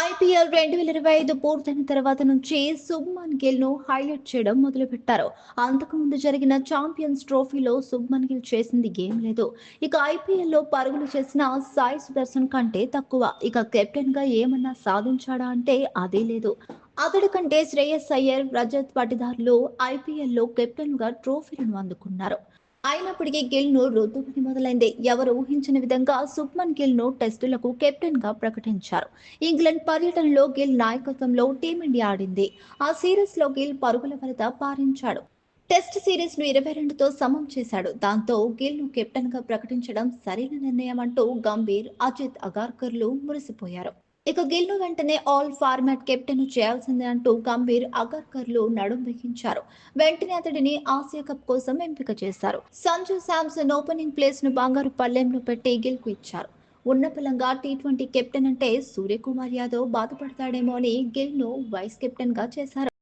IPL రెండు వేల ఇరవై ఐదు పూర్తయిన తర్వాత నుంచి సుబ్మన్ గిల్ను హైలైట్ చేయడం మొదలుపెట్టారు. అంతకుముందు జరిగిన ఛాంపియన్స్ ట్రోఫీలో సుబ్మన్ గిల్ చేసింది ఏం లేదు. ఇక ఐపీఎల్లో పరుగులు చేసిన సాయి సుదర్శన్ కంటే తక్కువ. ఇక కెప్టెన్గా ఏమన్నా సాధించాడా అంటే అదే లేదు. అతడి కంటే శ్రేయస్ అయ్యర్ రజత్ పటిదార్లు ఐపీఎల్లో కెప్టెన్గా ట్రోఫీలను అందుకున్నారు. అయినప్పటికీ గిల్ను రుద్దుకుని మొదలైంది. ఎవరు ఊహించిన విధంగా సుప్మన్ గిల్ను టెస్టులకు కెప్టెన్గా ప్రకటించారు. ఇంగ్లాండ్ పర్యటనలో గిల్ నాయకత్వంలో టీమిండియా ఆడింది. ఆ సిరీస్లో గిల్ పరుగుల వరద పారించాడు. టెస్ట్ సిరీస్ను ఇరవై రెండుతో సమం చేశాడు. దాంతో గిల్ను కెప్టెన్గా ప్రకటించడం సరైన నిర్ణయం అంటూ గంభీర్ అజిత్ అగార్కర్లు మురిసిపోయారు. ఇక గిల్ను వెంటనే ఆల్ ఫార్మాట్ కెప్టెన్ చేయాల్సిందే అంటూ గంభీర్ అగర్కర్లు నడుం బిగించారు. వెంటనే అతడిని ఆసియా కప్ కోసం ఎంపిక చేశారు. సంజు శాంసన్ ఓపెనింగ్ ప్లేస్ను బంగారు పల్లెంలో పెట్టి గిల్కు ఇచ్చారు. ఉన్న పలంగా టీ ట్వంటీ కెప్టెన్ అంటే సూర్యకుమార్ యాదవ్ బాధపడతాడేమో అని గిల్ను వైస్ కెప్టెన్గా చేశారు.